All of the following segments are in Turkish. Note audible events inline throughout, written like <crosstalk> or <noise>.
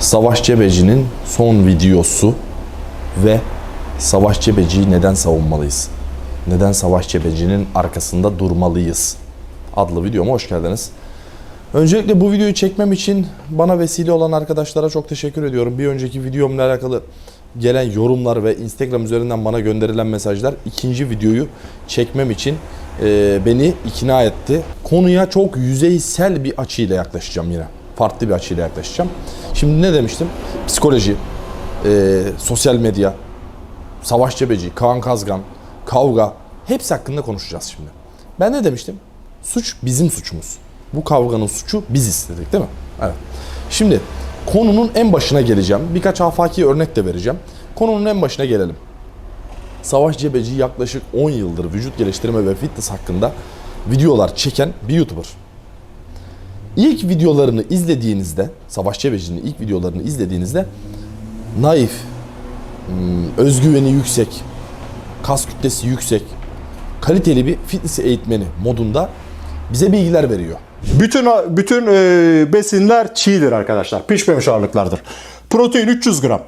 Savaş Cebeci'nin son videosu ve Savaş Cebeci'yi neden savunmalıyız? Neden Savaş Cebeci'nin arkasında durmalıyız? Adlı videoma hoş geldiniz. Öncelikle bu videoyu çekmem için bana vesile olan arkadaşlara çok teşekkür ediyorum. Bir önceki videomla alakalı gelen yorumlar ve Instagram üzerinden bana gönderilen mesajlar ikinci videoyu çekmem için beni ikna etti. Konuya çok yüzeysel bir açıyla yaklaşacağım yine. Farklı bir açıyla yaklaşacağım. Şimdi ne demiştim? Psikoloji, e, sosyal medya, Savaş Cebeci, Kaan Kazgan, kavga hepsi hakkında konuşacağız şimdi. Ben ne demiştim? Suç bizim suçumuz. Bu kavganın suçu biz istedik değil mi? Evet. Şimdi konunun en başına geleceğim. Birkaç afaki örnek de vereceğim. Konunun en başına gelelim. Savaş Cebeci yaklaşık 10 yıldır vücut geliştirme ve fitness hakkında videolar çeken bir YouTuber. İlk videolarını izlediğinizde, Savaş Cebeci'nin ilk videolarını izlediğinizde naif, hmm, özgüveni yüksek, kas kütlesi yüksek, kaliteli bir fitness eğitmeni modunda bize bilgiler veriyor. Bütün bütün e, besinler çiğdir arkadaşlar. Pişmemiş ağırlıklardır. Protein 300 gram.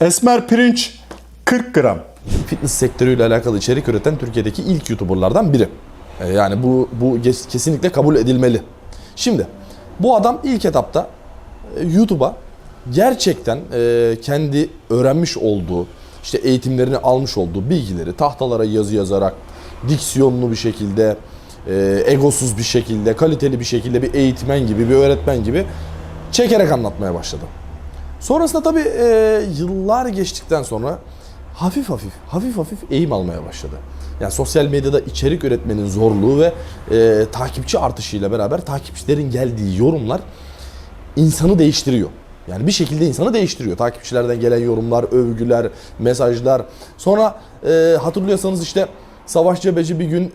Esmer pirinç 40 gram. Fitness sektörüyle alakalı içerik üreten Türkiye'deki ilk YouTuber'lardan biri. E, Yani bu bu kesinlikle kabul edilmeli. Şimdi bu adam ilk etapta e, YouTube'a gerçekten e, kendi öğrenmiş olduğu, işte eğitimlerini almış olduğu bilgileri tahtalara yazı yazarak diksiyonlu bir şekilde, e, egosuz bir şekilde, kaliteli bir şekilde bir eğitmen gibi, bir öğretmen gibi çekerek anlatmaya başladı. Sonrasında tabii yıllar geçtikten sonra hafif hafif, hafif hafif eğim almaya başladı. Yani sosyal medyada içerik üretmenin zorluğu ve e, takipçi artışıyla beraber takipçilerin geldiği yorumlar insanı değiştiriyor. Yani bir şekilde insanı değiştiriyor. Takipçilerden gelen yorumlar, övgüler, mesajlar. Sonra e, hatırlıyorsanız işte Savaş Cebeci bir gün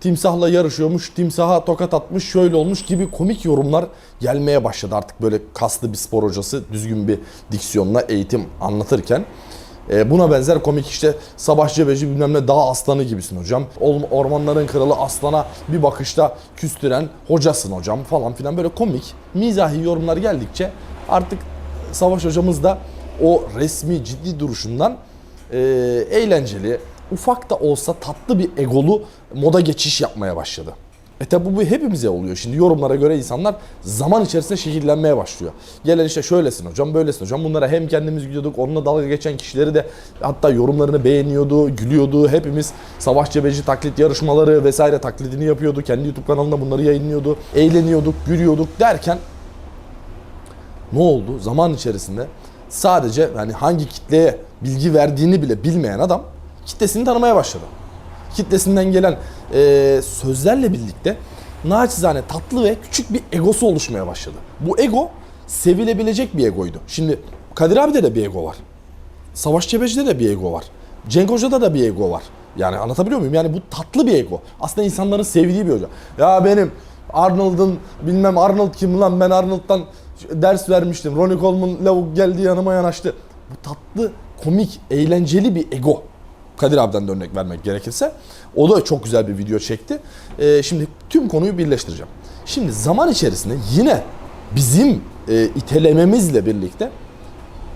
timsahla yarışıyormuş, timsaha tokat atmış, şöyle olmuş gibi komik yorumlar gelmeye başladı artık böyle kaslı bir spor hocası düzgün bir diksiyonla eğitim anlatırken. E, buna benzer komik işte Savaş Cebeci bilmem ne dağ aslanı gibisin hocam. Ormanların kralı aslana bir bakışta küstüren hocasın hocam falan filan böyle komik mizahi yorumlar geldikçe artık Savaş hocamız da o resmi ciddi duruşundan e, eğlenceli, ufak da olsa tatlı bir egolu moda geçiş yapmaya başladı. E tabi bu hepimize oluyor. Şimdi yorumlara göre insanlar zaman içerisinde şekillenmeye başlıyor. Gelen işte şöylesin hocam, böylesin hocam. Bunlara hem kendimiz gülüyorduk, onunla dalga geçen kişileri de hatta yorumlarını beğeniyordu, gülüyordu. Hepimiz Savaş Cebeci taklit yarışmaları vesaire taklidini yapıyordu. Kendi YouTube kanalında bunları yayınlıyordu. Eğleniyorduk, gülüyorduk derken ne oldu? Zaman içerisinde sadece hani hangi kitleye bilgi verdiğini bile bilmeyen adam kitlesini tanımaya başladı. Kitlesinden gelen e, sözlerle birlikte naçizane tatlı ve küçük bir egosu oluşmaya başladı. Bu ego sevilebilecek bir egoydu. Şimdi Kadir abi'de de bir ego var. Savaş Cebeci'de de bir ego var. Cenk Hoca'da da bir ego var. Yani anlatabiliyor muyum? Yani bu tatlı bir ego. Aslında insanların sevdiği bir hoca. Ya benim Arnold'un bilmem Arnold kim lan ben Arnold'dan ders vermiştim. Ronnie Coleman lavuk geldi yanıma yanaştı. Bu tatlı, komik, eğlenceli bir ego. Kadir abiden de örnek vermek gerekirse. O da çok güzel bir video çekti. Ee, şimdi tüm konuyu birleştireceğim. Şimdi zaman içerisinde yine bizim e, itelememizle birlikte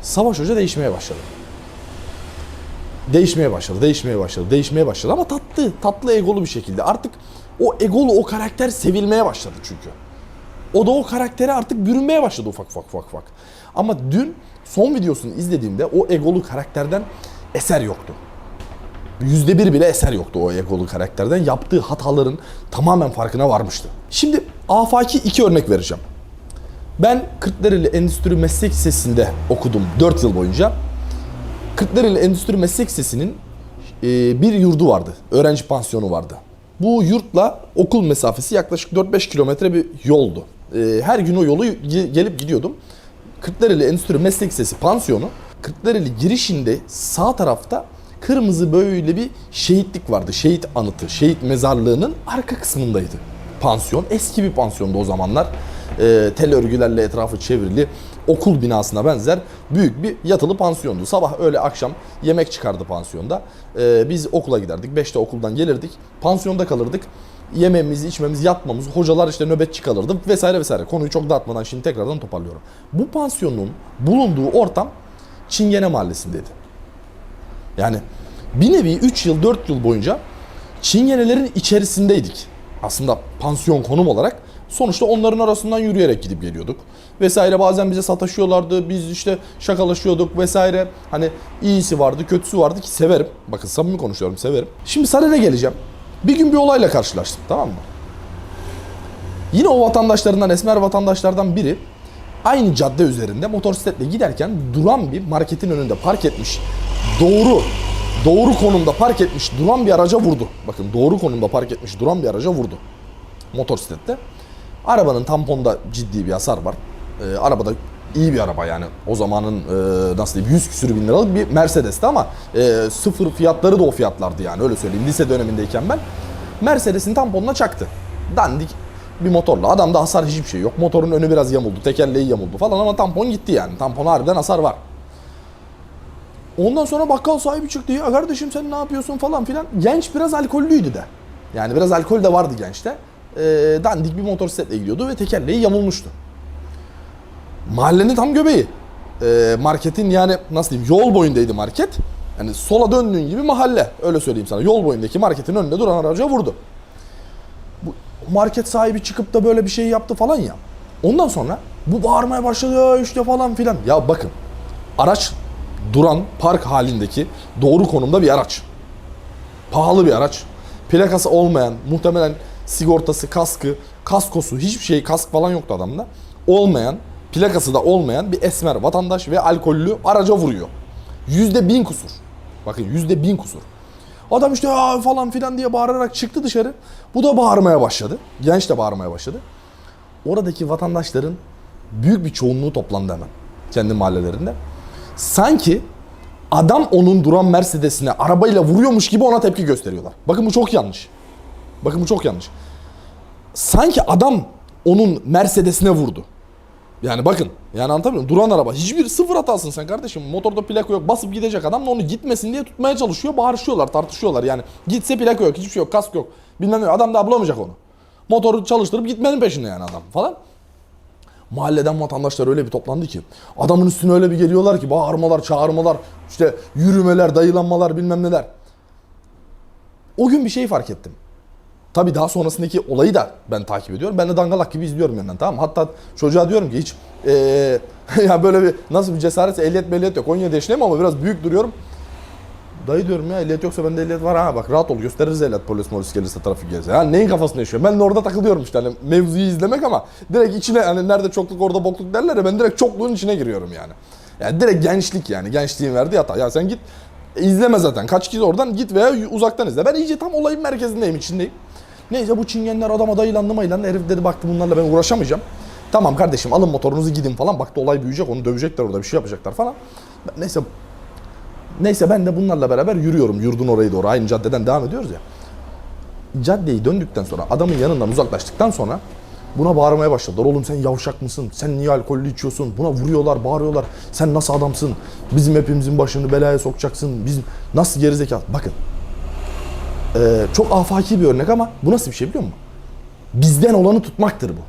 Savaş Hoca değişmeye başladı. Değişmeye başladı, değişmeye başladı, değişmeye başladı ama tatlı, tatlı egolu bir şekilde. Artık o egolu, o karakter sevilmeye başladı çünkü. O da o karaktere artık bürünmeye başladı ufak ufak ufak ufak. Ama dün son videosunu izlediğimde o egolu karakterden eser yoktu. Yüzde bir bile eser yoktu o egolu karakterden. Yaptığı hataların tamamen farkına varmıştı. Şimdi afaki iki örnek vereceğim. Ben Kırklareli Endüstri Meslek Lisesi'nde okudum 4 yıl boyunca. Kırklareli Endüstri Meslek Lisesi'nin e, bir yurdu vardı. Öğrenci pansiyonu vardı. Bu yurtla okul mesafesi yaklaşık 4-5 kilometre bir yoldu. E, her gün o yolu ge- gelip gidiyordum. Kırklareli Endüstri Meslek Lisesi pansiyonu Kırklareli girişinde sağ tarafta kırmızı böyle bir şehitlik vardı. Şehit anıtı, şehit mezarlığının arka kısmındaydı. Pansiyon, eski bir pansiyondu o zamanlar. E, tel örgülerle etrafı çevrili okul binasına benzer büyük bir yatılı pansiyondu. Sabah öğle akşam yemek çıkardı pansiyonda. E, biz okula giderdik. 5'te okuldan gelirdik. Pansiyonda kalırdık. Yememiz, içmemiz, yatmamız, hocalar işte nöbetçi kalırdı vesaire vesaire. Konuyu çok dağıtmadan şimdi tekrardan toparlıyorum. Bu pansiyonun bulunduğu ortam Çingene Mahallesi'ndeydi. Yani bir nevi 3 yıl 4 yıl boyunca Çingenelerin içerisindeydik. Aslında pansiyon konum olarak. Sonuçta onların arasından yürüyerek gidip geliyorduk. Vesaire bazen bize sataşıyorlardı. Biz işte şakalaşıyorduk vesaire. Hani iyisi vardı, kötüsü vardı ki severim. Bakın samimi konuşuyorum, severim. Şimdi Saray'a geleceğim. Bir gün bir olayla karşılaştım tamam mı? Yine o vatandaşlarından, esmer vatandaşlardan biri aynı cadde üzerinde motosikletle giderken duran bir marketin önünde park etmiş. Doğru, doğru konumda park etmiş duran bir araca vurdu. Bakın doğru konumda park etmiş duran bir araca vurdu. Motosikletle. Arabanın tamponda ciddi bir hasar var. Ee, arabada iyi bir araba yani. O zamanın e, nasıl diyeyim 100 küsür bin liralık bir Mercedes'ti ama e, sıfır fiyatları da o fiyatlardı yani öyle söyleyeyim. Lise dönemindeyken ben Mercedes'in tamponuna çaktı. Dandik bir motorla. Adamda hasar hiçbir şey yok. Motorun önü biraz yamuldu, tekerleği yamuldu falan ama tampon gitti yani. Tampona harbiden hasar var. Ondan sonra bakkal sahibi çıktı. Ya kardeşim sen ne yapıyorsun falan filan. Genç biraz alkollüydü de. Yani biraz alkol de vardı gençte. Ee, dandik bir motosikletle gidiyordu ve tekerleği yamulmuştu. Mahallenin tam göbeği. Ee, marketin yani nasıl diyeyim yol boyundaydı market. Yani sola döndüğün gibi mahalle. Öyle söyleyeyim sana. Yol boyundaki marketin önünde duran araca vurdu. Bu market sahibi çıkıp da böyle bir şey yaptı falan ya. Ondan sonra bu bağırmaya başladı işte falan filan. Ya bakın araç duran park halindeki doğru konumda bir araç. Pahalı bir araç. Plakası olmayan, muhtemelen sigortası, kaskı, kaskosu, hiçbir şey, kask falan yoktu adamda. Olmayan, plakası da olmayan bir esmer vatandaş ve alkollü araca vuruyor. Yüzde bin kusur. Bakın yüzde bin kusur. Adam işte "Aa!" falan filan diye bağırarak çıktı dışarı. Bu da bağırmaya başladı. Genç de bağırmaya başladı. Oradaki vatandaşların büyük bir çoğunluğu toplandı hemen. Kendi mahallelerinde. Sanki adam onun duran Mercedes'ine arabayla vuruyormuş gibi ona tepki gösteriyorlar. Bakın bu çok yanlış. Bakın bu çok yanlış. Sanki adam onun Mercedes'ine vurdu. Yani bakın yani anlatabiliyor muyum? Duran araba. Hiçbir sıfır hatasın sen kardeşim. Motorda plaka yok. Basıp gidecek adam da onu gitmesin diye tutmaya çalışıyor. Bağırışıyorlar, tartışıyorlar. Yani gitse plaka yok, hiçbir şey yok, kask yok. Bilmem ne. Adam daha bulamayacak onu. Motoru çalıştırıp gitmenin peşinde yani adam falan. Mahalleden vatandaşlar öyle bir toplandı ki adamın üstüne öyle bir geliyorlar ki bağırmalar, çağırmalar, işte yürümeler, dayılanmalar bilmem neler. O gün bir şey fark ettim. Tabii daha sonrasındaki olayı da ben takip ediyorum. Ben de dangalak gibi izliyorum yandan tamam mı? Hatta çocuğa diyorum ki hiç eee <laughs> ya böyle bir nasıl bir cesaret ehliyet beliyet yok. 17 yaşındayım ama biraz büyük duruyorum. Dayı diyorum ya ehliyet yoksa bende ehliyet var ha bak rahat ol gösteririz ehliyet polis polis gelirse trafik gelirse. Yani neyin kafasında yaşıyor? Ben de orada takılıyorum işte hani mevzuyu izlemek ama direkt içine hani nerede çokluk orada bokluk derler ya ben direkt çokluğun içine giriyorum yani. Yani direkt gençlik yani gençliğin verdiği hata. Ya sen git izleme zaten kaç kişi oradan git veya uzaktan izle. Ben iyice tam olayın merkezindeyim içindeyim. Neyse bu çingenler adama dayılandı mayılandı. Herif dedi baktı bunlarla ben uğraşamayacağım. Tamam kardeşim alın motorunuzu gidin falan. Baktı olay büyüyecek onu dövecekler orada bir şey yapacaklar falan. Ben- Neyse Neyse ben de bunlarla beraber yürüyorum yurdun orayı doğru. Aynı caddeden devam ediyoruz ya. Caddeyi döndükten sonra adamın yanından uzaklaştıktan sonra buna bağırmaya başladılar. Oğlum sen yavşak mısın? Sen niye alkollü içiyorsun? Buna vuruyorlar, bağırıyorlar. Sen nasıl adamsın? Bizim hepimizin başını belaya sokacaksın. Biz nasıl gerizekalı? Bakın. Ee, çok afaki bir örnek ama bu nasıl bir şey biliyor musun? Bizden olanı tutmaktır bu.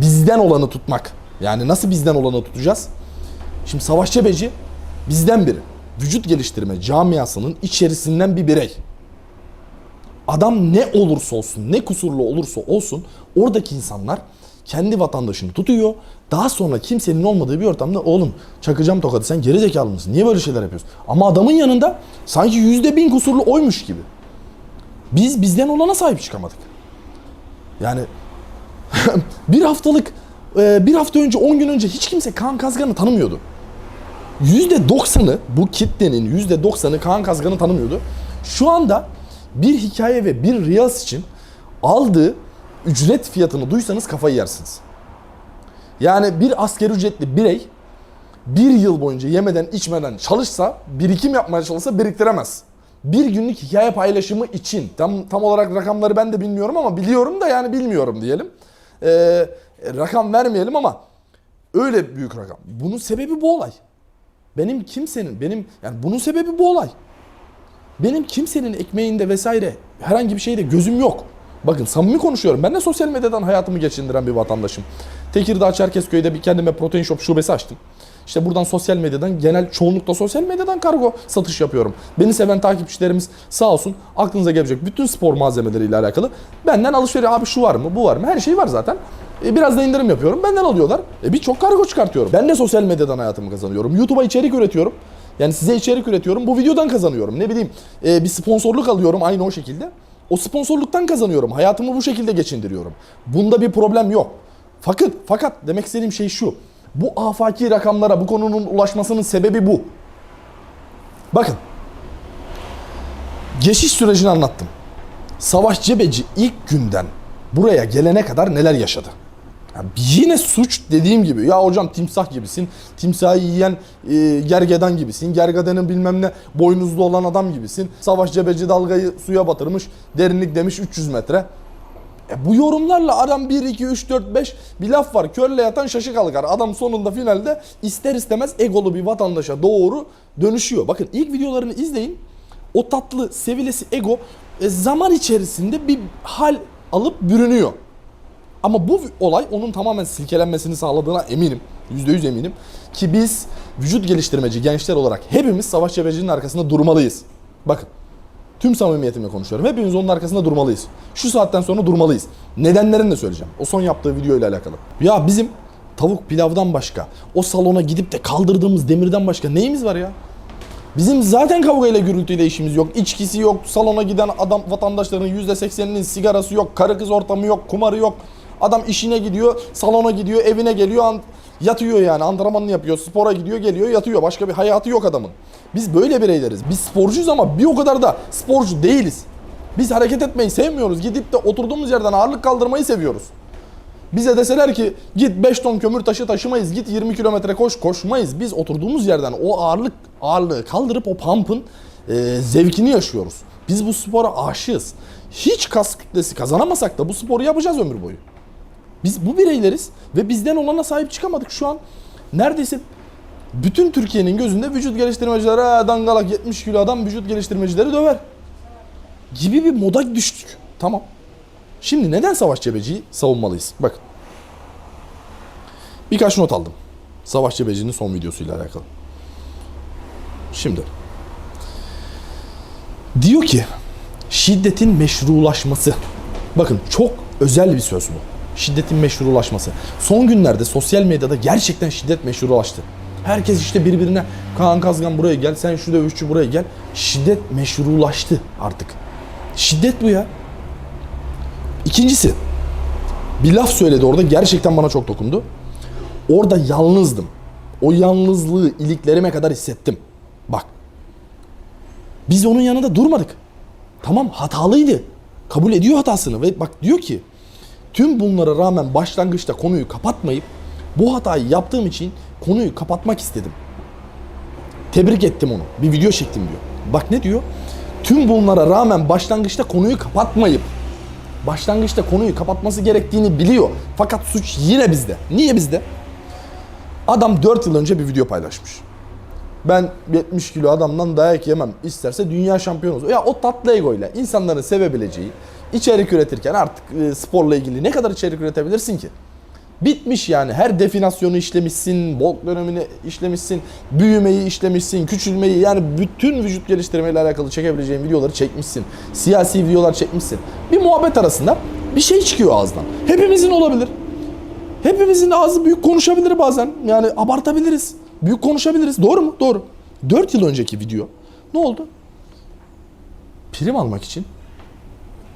Bizden olanı tutmak. Yani nasıl bizden olanı tutacağız? Şimdi Savaş Cebeci bizden biri. Vücut geliştirme camiasının içerisinden bir birey. Adam ne olursa olsun, ne kusurlu olursa olsun oradaki insanlar kendi vatandaşını tutuyor. Daha sonra kimsenin olmadığı bir ortamda oğlum çakacağım tokadı sen geri zekalı mısın? Niye böyle şeyler yapıyorsun? Ama adamın yanında sanki yüzde bin kusurlu oymuş gibi. Biz bizden olana sahip çıkamadık. Yani <laughs> bir haftalık, bir hafta önce, 10 gün önce hiç kimse Kaan Kazgan'ı tanımıyordu. %90'ı bu kitlenin %90'ı Kaan Kazgan'ı tanımıyordu. Şu anda bir hikaye ve bir Reels için aldığı ücret fiyatını duysanız kafayı yersiniz. Yani bir asker ücretli birey bir yıl boyunca yemeden içmeden çalışsa, birikim yapmaya çalışsa biriktiremez. Bir günlük hikaye paylaşımı için tam tam olarak rakamları ben de bilmiyorum ama biliyorum da yani bilmiyorum diyelim. Ee, rakam vermeyelim ama öyle büyük rakam. Bunun sebebi bu olay. Benim kimsenin, benim yani bunun sebebi bu olay. Benim kimsenin ekmeğinde vesaire herhangi bir şeyde gözüm yok. Bakın samimi konuşuyorum. Ben de sosyal medyadan hayatımı geçindiren bir vatandaşım. Tekirdağ Çerkezköy'de bir kendime protein shop şubesi açtım. İşte buradan sosyal medyadan genel çoğunlukla sosyal medyadan kargo satış yapıyorum. Beni seven takipçilerimiz sağ olsun aklınıza gelecek bütün spor malzemeleriyle alakalı benden alışveriş abi şu var mı bu var mı her şey var zaten. E, biraz da indirim yapıyorum benden alıyorlar. E, Birçok kargo çıkartıyorum. Ben de sosyal medyadan hayatımı kazanıyorum. YouTube'a içerik üretiyorum. Yani size içerik üretiyorum. Bu videodan kazanıyorum. Ne bileyim e, bir sponsorluk alıyorum aynı o şekilde. O sponsorluktan kazanıyorum. Hayatımı bu şekilde geçindiriyorum. Bunda bir problem yok. Fakat fakat demek istediğim şey şu. Bu afaki rakamlara bu konunun ulaşmasının sebebi bu. Bakın. Geçiş sürecini anlattım. Savaş Cebeci ilk günden buraya gelene kadar neler yaşadı? Yani yine suç dediğim gibi ya hocam timsah gibisin. Timsahı yiyen e, gergedan gibisin. Gergedanın bilmem ne boynuzlu olan adam gibisin. Savaş Cebeci dalgayı suya batırmış. Derinlik demiş 300 metre. E bu yorumlarla adam 1, 2, 3, 4, 5 bir laf var. Körle yatan şaşı kalkar. Adam sonunda finalde ister istemez egolu bir vatandaşa doğru dönüşüyor. Bakın ilk videolarını izleyin. O tatlı, sevilesi ego e, zaman içerisinde bir hal alıp bürünüyor. Ama bu olay onun tamamen silkelenmesini sağladığına eminim. %100 eminim. Ki biz vücut geliştirmeci gençler olarak hepimiz Savaş Cebeci'nin arkasında durmalıyız. Bakın. Tüm samimiyetimle konuşuyorum. Hepimiz onun arkasında durmalıyız. Şu saatten sonra durmalıyız. Nedenlerini de söyleyeceğim. O son yaptığı video ile alakalı. Ya bizim tavuk pilavdan başka, o salona gidip de kaldırdığımız demirden başka neyimiz var ya? Bizim zaten kavgayla gürültüyle işimiz yok. İçkisi yok. Salona giden adam vatandaşların %80'inin sigarası yok. Karı kız ortamı yok. Kumarı yok. Adam işine gidiyor, salona gidiyor, evine geliyor, an- yatıyor yani. Antrenmanını yapıyor, spora gidiyor, geliyor, yatıyor. Başka bir hayatı yok adamın. Biz böyle bireyleriz. Biz sporcuyuz ama bir o kadar da sporcu değiliz. Biz hareket etmeyi sevmiyoruz. Gidip de oturduğumuz yerden ağırlık kaldırmayı seviyoruz. Bize deseler ki git 5 ton kömür taşı taşımayız, git 20 kilometre koş koşmayız. Biz oturduğumuz yerden o ağırlık ağırlığı kaldırıp o pump'ın e, zevkini yaşıyoruz. Biz bu spora aşığız. Hiç kas kütlesi kazanamasak da bu sporu yapacağız ömür boyu. Biz bu bireyleriz ve bizden olana sahip çıkamadık şu an. Neredeyse bütün Türkiye'nin gözünde vücut geliştirmecileri "Ha, dangalak 70 kilo adam vücut geliştirmecileri döver. Gibi bir moda düştük. Tamam. Şimdi neden Savaş Cebeci'yi savunmalıyız? Bak. Birkaç not aldım. Savaş Cebeci'nin son videosuyla alakalı. Şimdi. Diyor ki şiddetin meşrulaşması. Bakın çok özel bir söz bu. Şiddetin meşrulaşması. Son günlerde sosyal medyada gerçekten şiddet meşrulaştı. Herkes işte birbirine Kaan Kazgan buraya gel, sen şu dövüşçü buraya gel. Şiddet meşrulaştı artık. Şiddet bu ya. İkincisi bir laf söyledi orada gerçekten bana çok dokundu. Orada yalnızdım. O yalnızlığı iliklerime kadar hissettim. Bak. Biz onun yanında durmadık. Tamam hatalıydı. Kabul ediyor hatasını ve bak diyor ki tüm bunlara rağmen başlangıçta konuyu kapatmayıp bu hatayı yaptığım için konuyu kapatmak istedim. Tebrik ettim onu. Bir video çektim diyor. Bak ne diyor? Tüm bunlara rağmen başlangıçta konuyu kapatmayıp başlangıçta konuyu kapatması gerektiğini biliyor. Fakat suç yine bizde. Niye bizde? Adam 4 yıl önce bir video paylaşmış. Ben 70 kilo adamdan dayak yemem. İsterse dünya şampiyonu olsun. Ya o tatlı ego ile insanların sevebileceği içerik üretirken artık e, sporla ilgili ne kadar içerik üretebilirsin ki? Bitmiş yani. Her definasyonu işlemişsin, bulk dönemini işlemişsin, büyümeyi işlemişsin, küçülmeyi yani bütün vücut geliştirmeyle alakalı çekebileceğin videoları çekmişsin. Siyasi videolar çekmişsin. Bir muhabbet arasında bir şey çıkıyor ağızdan. Hepimizin olabilir. Hepimizin ağzı büyük konuşabilir bazen. Yani abartabiliriz. Büyük konuşabiliriz. Doğru mu? Doğru. 4 yıl önceki video ne oldu? Prim almak için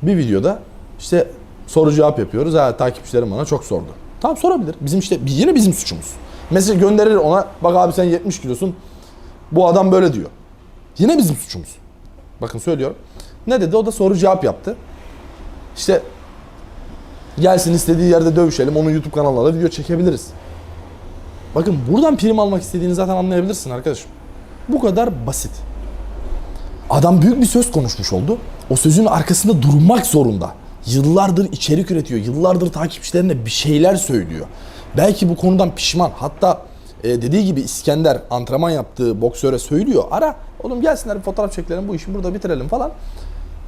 bir videoda işte soru cevap yapıyoruz. Ha, takipçilerim bana çok sordu. Tamam sorabilir. Bizim işte yine bizim suçumuz. Mesaj gönderir ona. Bak abi sen 70 kilosun. Bu adam böyle diyor. Yine bizim suçumuz. Bakın söylüyorum. Ne dedi? O da soru cevap yaptı. İşte gelsin istediği yerde dövüşelim. Onun YouTube kanalına da video çekebiliriz. Bakın buradan prim almak istediğini zaten anlayabilirsin arkadaşım. Bu kadar basit. Adam büyük bir söz konuşmuş oldu. O sözün arkasında durmak zorunda. Yıllardır içerik üretiyor. Yıllardır takipçilerine bir şeyler söylüyor. Belki bu konudan pişman. Hatta e, dediği gibi İskender antrenman yaptığı boksöre söylüyor. Ara oğlum gelsinler bir fotoğraf çekelim bu işi burada bitirelim falan.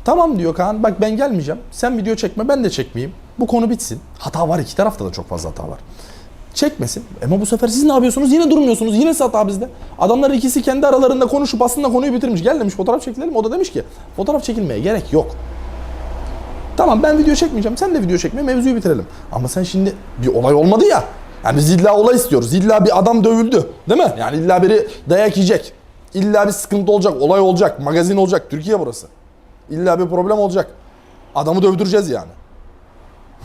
Tamam diyor Kaan bak ben gelmeyeceğim. Sen video çekme ben de çekmeyeyim. Bu konu bitsin. Hata var iki tarafta da çok fazla hata var. Çekmesin. Ama bu sefer siz ne yapıyorsunuz? Yine durmuyorsunuz. Yine hata bizde. Adamlar ikisi kendi aralarında konuşup aslında konuyu bitirmiş. Gel demiş fotoğraf çekilelim. O da demiş ki fotoğraf çekilmeye gerek yok. Tamam ben video çekmeyeceğim. Sen de video çekme mevzuyu bitirelim. Ama sen şimdi bir olay olmadı ya. Yani biz illa olay istiyoruz. İlla bir adam dövüldü. Değil mi? Yani illa biri dayak yiyecek. İlla bir sıkıntı olacak. Olay olacak. Magazin olacak. Türkiye burası. İlla bir problem olacak. Adamı dövdüreceğiz yani.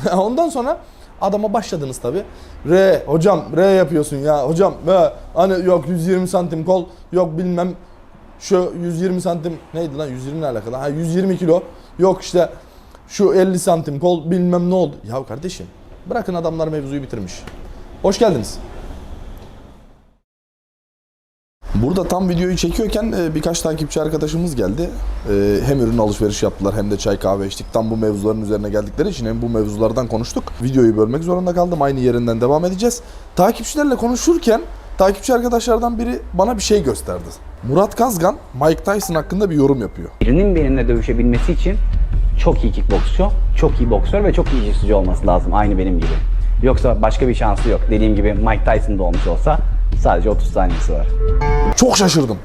<laughs> Ondan sonra adama başladınız tabi. R hocam R yapıyorsun ya hocam ve hani yok 120 santim kol yok bilmem şu 120 santim neydi lan 120 ne alakalı ha 120 kilo yok işte şu 50 santim kol bilmem ne oldu. Ya kardeşim bırakın adamlar mevzuyu bitirmiş. Hoş geldiniz. Burada tam videoyu çekiyorken e, birkaç takipçi arkadaşımız geldi. E, Hem ürün alışveriş yaptılar hem de çay kahve içtik. Tam bu mevzuların üzerine geldikleri için hem bu mevzulardan konuştuk. Videoyu bölmek zorunda kaldım. Aynı yerinden devam edeceğiz. Takipçilerle konuşurken takipçi arkadaşlardan biri bana bir şey gösterdi. Murat Kazgan Mike Tyson hakkında bir yorum yapıyor. Birinin benimle dövüşebilmesi için çok iyi kickboksçu, çok iyi boksör ve çok iyi jiu olması lazım aynı benim gibi. Yoksa başka bir şansı yok. Dediğim gibi Mike Tyson'da olmuş olsa sadece 30 saniyesi var. Çok şaşırdım.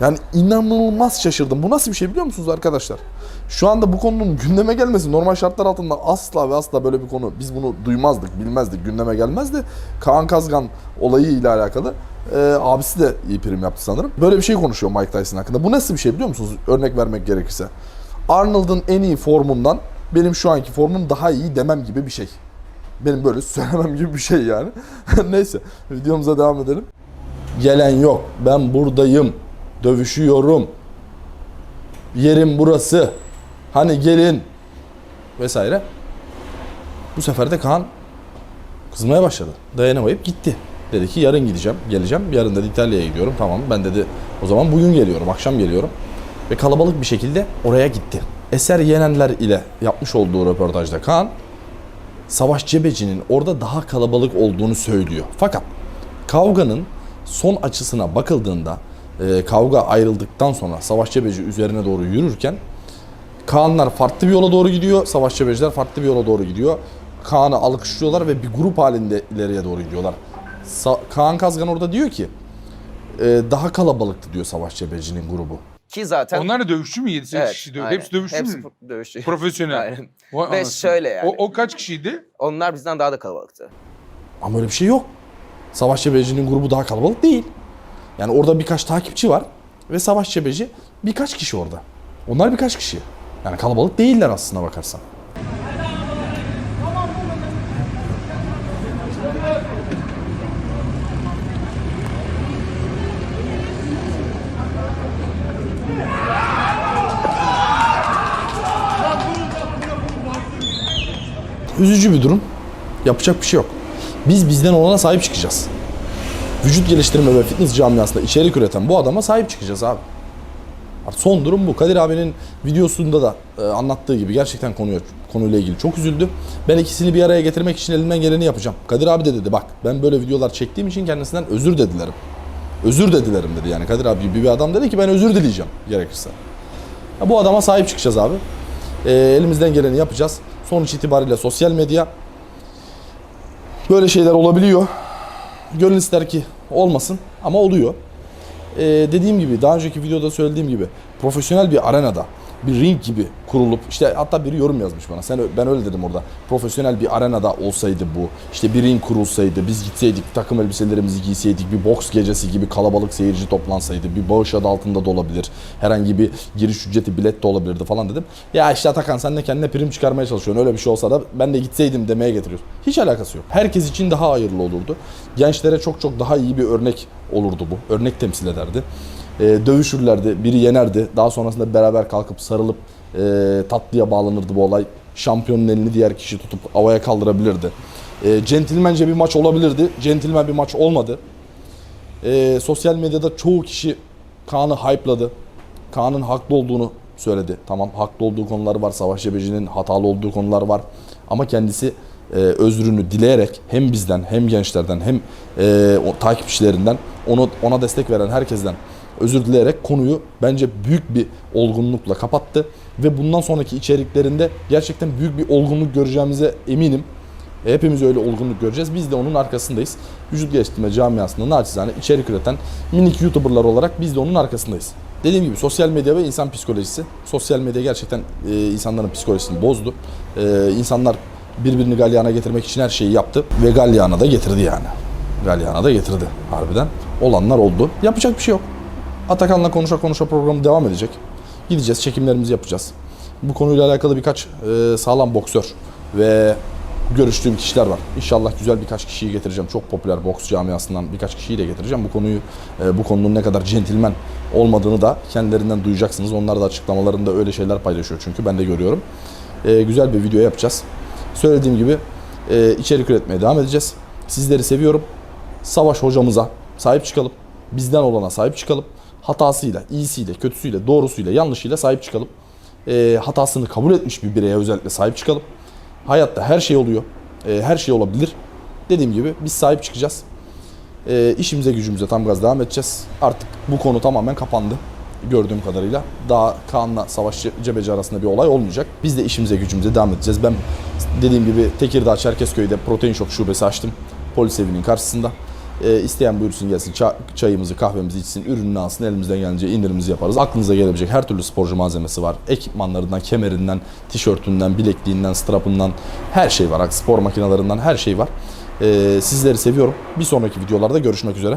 Yani inanılmaz şaşırdım. Bu nasıl bir şey biliyor musunuz arkadaşlar? Şu anda bu konunun gündeme gelmesi normal şartlar altında asla ve asla böyle bir konu biz bunu duymazdık, bilmezdik, gündeme gelmezdi. Kaan Kazgan olayı ile alakalı e, abisi de iyi prim yaptı sanırım. Böyle bir şey konuşuyor Mike Tyson hakkında. Bu nasıl bir şey biliyor musunuz? Örnek vermek gerekirse. Arnold'un en iyi formundan benim şu anki formum daha iyi demem gibi bir şey. Benim böyle <laughs> söylemem gibi bir şey yani. <laughs> Neyse videomuza devam edelim. Gelen yok. Ben buradayım. Dövüşüyorum. Yerim burası. Hani gelin vesaire. Bu sefer de Kaan kızmaya başladı. Dayanamayıp gitti. Dedi ki yarın gideceğim, geleceğim. Yarın dedi İtalya'ya gidiyorum. Tamam ben dedi o zaman bugün geliyorum, akşam geliyorum. Ve kalabalık bir şekilde oraya gitti. Eser Yenenler ile yapmış olduğu röportajda Kaan Savaş Cebeci'nin orada daha kalabalık olduğunu söylüyor. Fakat kavganın son açısına bakıldığında e, kavga ayrıldıktan sonra Savaş Cebeci üzerine doğru yürürken Kaanlar farklı bir yola doğru gidiyor. Savaş Cebeciler farklı bir yola doğru gidiyor. Kaan'ı alkışlıyorlar ve bir grup halinde ileriye doğru gidiyorlar. Sa- Kaan Kazgan orada diyor ki e, daha kalabalıktı diyor Savaş Cebeci'nin grubu. Ki zaten Onlar da dövüşçü mü? 7-8 Evet, kişi aynen. Hepsi dövüşçü Hepsi mü? dövüşçü. Profesyonel. Aynen. Vay Ve anasını. şöyle yani. O, o kaç kişiydi? Onlar bizden daha da kalabalıktı. Ama öyle bir şey yok. Savaş Cebeci'nin grubu daha kalabalık değil. Yani orada birkaç takipçi var ve Savaş Cebeci birkaç kişi orada. Onlar birkaç kişi. Yani kalabalık değiller aslına bakarsan. Üzücü bir durum. Yapacak bir şey yok. Biz bizden olana sahip çıkacağız. Vücut geliştirme ve fitness camiasında içerik üreten bu adama sahip çıkacağız abi. Artık son durum bu. Kadir abinin videosunda da e, anlattığı gibi gerçekten konuya, konuyla ilgili çok üzüldü. Ben ikisini bir araya getirmek için elimden geleni yapacağım. Kadir abi de dedi bak ben böyle videolar çektiğim için kendisinden özür de dilerim. Özür de dilerim dedi yani. Kadir abi gibi bir adam dedi ki ben özür dileyeceğim gerekirse. Bu adama sahip çıkacağız abi. E, elimizden geleni yapacağız. Sonuç itibariyle sosyal medya böyle şeyler olabiliyor. Gönül ister ki olmasın ama oluyor. Ee, dediğim gibi daha önceki videoda söylediğim gibi profesyonel bir arenada bir ring gibi kurulup işte hatta biri yorum yazmış bana. Sen ben öyle dedim orada. Profesyonel bir arenada olsaydı bu. işte bir ring kurulsaydı, biz gitseydik, takım elbiselerimizi giyseydik, bir boks gecesi gibi kalabalık seyirci toplansaydı, bir bağış adı altında da olabilir. Herhangi bir giriş ücreti bilet de olabilirdi falan dedim. Ya işte Atakan sen de kendine prim çıkarmaya çalışıyorsun. Öyle bir şey olsa da ben de gitseydim demeye getiriyorsun. Hiç alakası yok. Herkes için daha hayırlı olurdu. Gençlere çok çok daha iyi bir örnek olurdu bu. Örnek temsil ederdi. Ee, dövüşürlerdi, biri yenerdi. Daha sonrasında beraber kalkıp sarılıp e, tatlıya bağlanırdı bu olay. Şampiyonun elini diğer kişi tutup havaya kaldırabilirdi. E, centilmence bir maç olabilirdi. Centilmen bir maç olmadı. E, sosyal medyada çoğu kişi Kaan'ı hype'ladı. Kaan'ın haklı olduğunu söyledi. Tamam haklı olduğu konular var. Savaş Cebeci'nin hatalı olduğu konular var. Ama kendisi e, özrünü dileyerek hem bizden hem gençlerden hem e, o takipçilerinden onu ona destek veren herkesten özür dileyerek konuyu bence büyük bir olgunlukla kapattı ve bundan sonraki içeriklerinde gerçekten büyük bir olgunluk göreceğimize eminim. E, Hepimiz öyle olgunluk göreceğiz. Biz de onun arkasındayız. Vücut geliştirme camiasında naçizane içerik üreten minik YouTuber'lar olarak biz de onun arkasındayız. Dediğim gibi sosyal medya ve insan psikolojisi. Sosyal medya gerçekten e, insanların psikolojisini bozdu. E, insanlar birbirini galyana getirmek için her şeyi yaptı ve galyana da getirdi yani. Galyana da getirdi harbiden. Olanlar oldu. Yapacak bir şey yok. Atakan'la konuşa konuşa program devam edecek. Gideceğiz, çekimlerimizi yapacağız. Bu konuyla alakalı birkaç e, sağlam boksör ve görüştüğüm kişiler var. İnşallah güzel birkaç kişiyi getireceğim. Çok popüler boks camiasından birkaç kişiyi de getireceğim. Bu konuyu, e, bu konunun ne kadar centilmen olmadığını da kendilerinden duyacaksınız. Onlar da açıklamalarında öyle şeyler paylaşıyor çünkü ben de görüyorum. E, güzel bir video yapacağız. Söylediğim gibi e, içerik üretmeye devam edeceğiz. Sizleri seviyorum. Savaş hocamıza sahip çıkalım. Bizden olana sahip çıkalım. Hatasıyla, iyisiyle, kötüsüyle, doğrusuyla, yanlışıyla sahip çıkalım. E, hatasını kabul etmiş bir bireye özellikle sahip çıkalım. Hayatta her şey oluyor. E, her şey olabilir. Dediğim gibi biz sahip çıkacağız. E, işimize gücümüze tam gaz devam edeceğiz. Artık bu konu tamamen kapandı. Gördüğüm kadarıyla. Daha Kaan'la Savaşçı Cebeci arasında bir olay olmayacak. Biz de işimize gücümüze devam edeceğiz. Ben dediğim gibi Tekirdağ Çerkezköy'de protein shop şubesi açtım. Polis evinin karşısında. E, isteyen buyursun gelsin ça- çayımızı kahvemizi içsin ürününü alsın elimizden gelince indirimimizi yaparız. Aklınıza gelebilecek her türlü sporcu malzemesi var. Ekipmanlarından, kemerinden, tişörtünden, bilekliğinden, strapından her şey var. Spor makinelerinden her şey var. E, sizleri seviyorum. Bir sonraki videolarda görüşmek üzere.